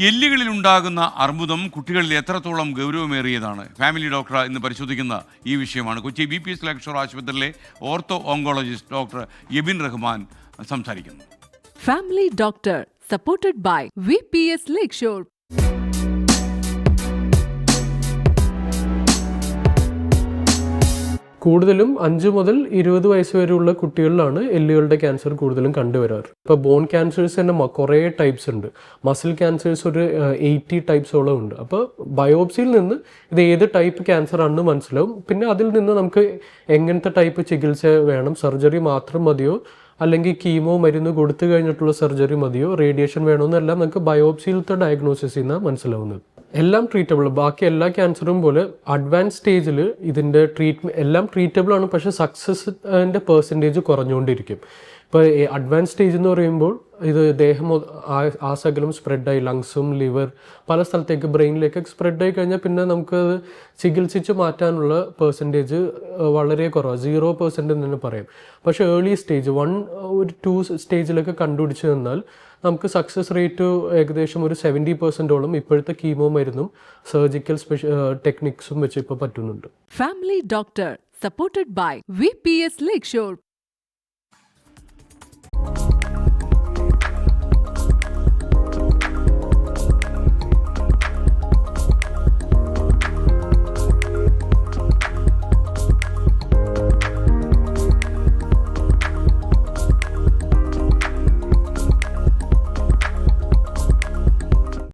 എല്ലുകളിൽ ഉണ്ടാകുന്ന അർബുദം കുട്ടികളിൽ എത്രത്തോളം ഗൗരവമേറിയതാണ് ഫാമിലി ഡോക്ടർ ഇന്ന് പരിശോധിക്കുന്ന ഈ വിഷയമാണ് Kochi B P S Lakeshore ആശുപത്രിയിലെ ortho oncologist doctor Yabin Rahman സംസാരിക്കുന്നു family doctor Family Doctor, supported by VPS Lakeshore. കൂടുതലും അഞ്ച് മുതൽ ഇരുപത് വയസ്സ് വരെയുള്ള കുട്ടികളിലാണ് എല്ലുകളുടെ ക്യാൻസർ കൂടുതലും കണ്ടുവരാറ്. ഇപ്പോൾ ബോൺ ക്യാൻസേഴ്സ് തന്നെ കുറേ ടൈപ്സ് ഉണ്ട്. മസിൽ ക്യാൻസേഴ്സ് ഒരു എയ്റ്റി ടൈപ്സോളം ഉണ്ട്. അപ്പോൾ ബയോപ്സിയിൽ നിന്ന് ഇത് ഏത് ടൈപ്പ് ക്യാൻസർ ആണെന്ന് മനസ്സിലാവും. പിന്നെ അതിൽ നിന്ന് നമുക്ക് എങ്ങനത്തെ ടൈപ്പ് ചികിത്സ വേണം? സർജറി മാത്രം മതിയോ? അല്ലെങ്കിൽ കീമോ മരുന്ന് കൊടുത്തു കഴിഞ്ഞിട്ടുള്ള സർജറി മതിയോ? റേഡിയേഷൻ വേണമെന്നെല്ലാം നമുക്ക് ബയോപ്സിയിലത്തെ ഡയഗ്നോസിസ് നിന്നാണ് മനസ്സിലാവുന്നത്. എല്ലാം ട്രീറ്റബിൾ ബാക്കി എല്ലാ ക്യാൻസറും പോലെ അഡ്വാൻസ് സ്റ്റേജിൽ ഇതിന്റെ ട്രീറ്റ്മെന്റ് എല്ലാം ട്രീറ്റബിൾ ആണ്. പക്ഷേ സക്സസിന്റെ പെർസെന്റേജ് കുറഞ്ഞുകൊണ്ടിരിക്കും. ഇപ്പോൾ അഡ്വാൻസ് സ്റ്റേജ് എന്ന് പറയുമ്പോൾ ഇത് ദേഹം ആ സകലം സ്പ്രെഡായി ലങ്സും ലിവർ പല സ്ഥലത്തേക്ക് ബ്രെയിനിലേക്ക് സ്പ്രെഡായി കഴിഞ്ഞാൽ പിന്നെ നമുക്ക് ചികിത്സിച്ച് മാറ്റാനുള്ള പെർസെന്റേജ് വളരെ കുറവാണ് സീറോ പെർസെന്റ് എന്ന് പറയും. പക്ഷേ ഏർലി സ്റ്റേജ് വൺ ഒരു ടു സ്റ്റേജിലൊക്കെ കണ്ടുപിടിച്ച് തന്നാൽ നമുക്ക് സക്സസ് റേറ്റ് ഏകദേശം ഒരു സെവന്റി പെർസെന്റോളം ഇപ്പോഴത്തെ കീമോ മരുന്നും സർജിക്കൽ സ്പെഷ്യ ടെക്നിക്സും വെച്ച് ഇപ്പോൾ പറ്റുന്നുണ്ട്. Family doctor supported by V P S Lakeshore.